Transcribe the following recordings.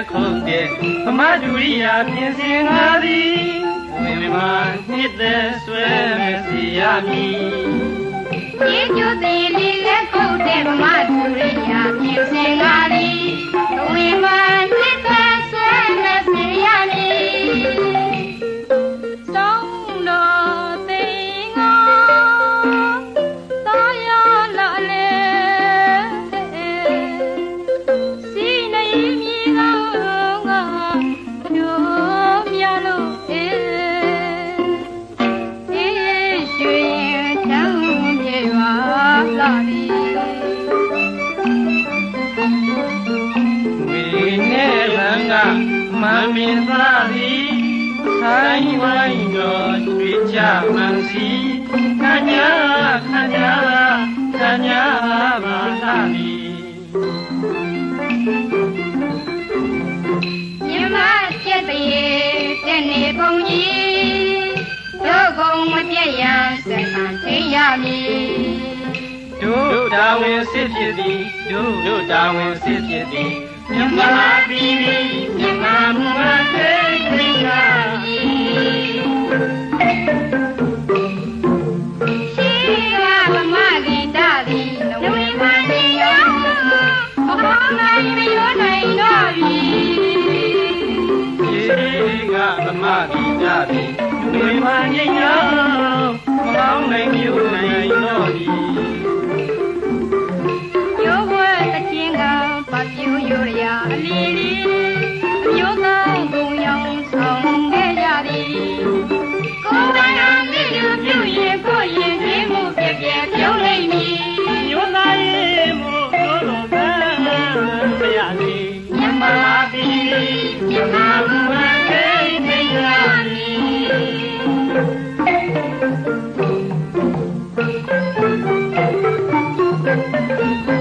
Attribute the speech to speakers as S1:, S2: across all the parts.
S1: မဒုရိယာပြင်ဆင်ငါသည်ဝိမာနှစ်သက်ဆွဲမစီရမည်
S2: ရေကျိုးသေးလေးလက်ကုတ်တဲ့ဗမာဒူရိယာပြင်စင်လာ
S1: မမင်းသားသည်ဆိုင်ဝိုင်းတော်တွေ့ကြမှန်စီခညာခညာခညာပါလာသည်
S2: မြမကျက်တရေတဲ့နေပုံကြီးတို့ကုံမပြည့်ရန်စက္ကန့်ထိရမည်
S1: တို့တာဝန်စစ်ဖြစ်သည်တို့တို့တာဝန်စစ်ဖြစ်သည်မြမပြည်မြမမမသိသ
S2: ိ
S1: Thank you.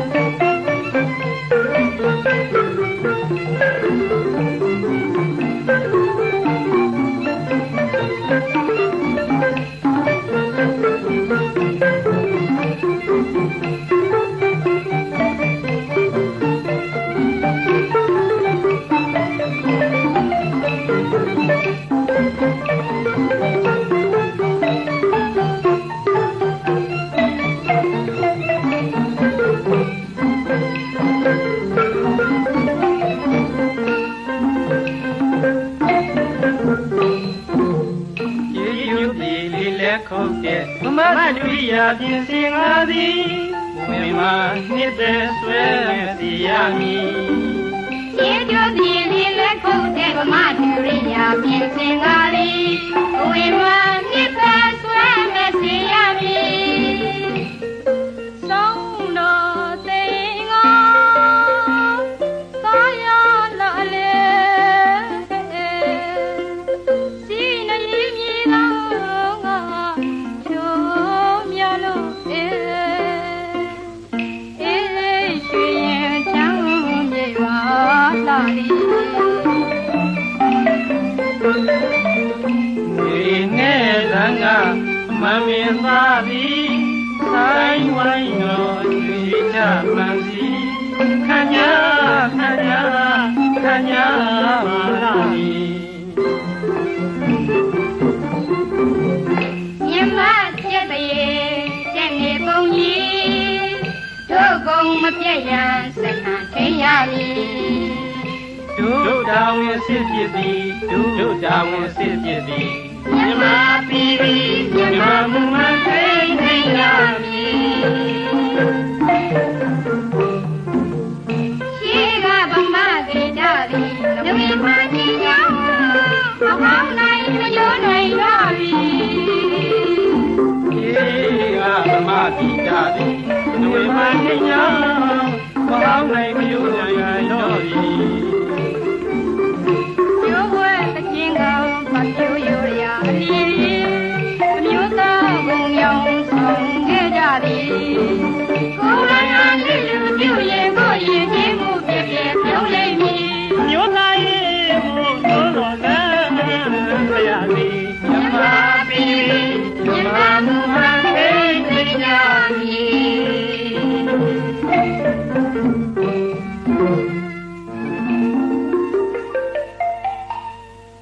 S1: မမဒုရိယာပြင်စင်ငါသည်ဝိမာန်နှစ်သက်ဆွဲစီရမည်
S2: ရေကျိုးစီလေးလက်ခုတ်တဲ့ဗမာဒူရိယာပြင်စင်ကားလီဝိမာန်နှစ်သက်ဆွဲမစီရမည်
S1: ခညာခညာခညာပါလာသည်
S2: မြမကျက်တရေကျက်နေပုံကြီးတို့ကုံမပြည့်ရန်စက္ကန့်ထိရမည်
S1: တို့တာဝန်စစ်ဖြစ်သည်တို့တာဝန်စစ်ဖြစ်သည်မြ
S2: မ
S1: ပြည်မြမမမသိသိရာမည်
S2: မောင်နိုင်မယိုးနိုင်ရပြီ
S1: ခေကသမာဓိကြသည်နှွေမှညောင်းမောင်နိုင်မယိုးနိုင်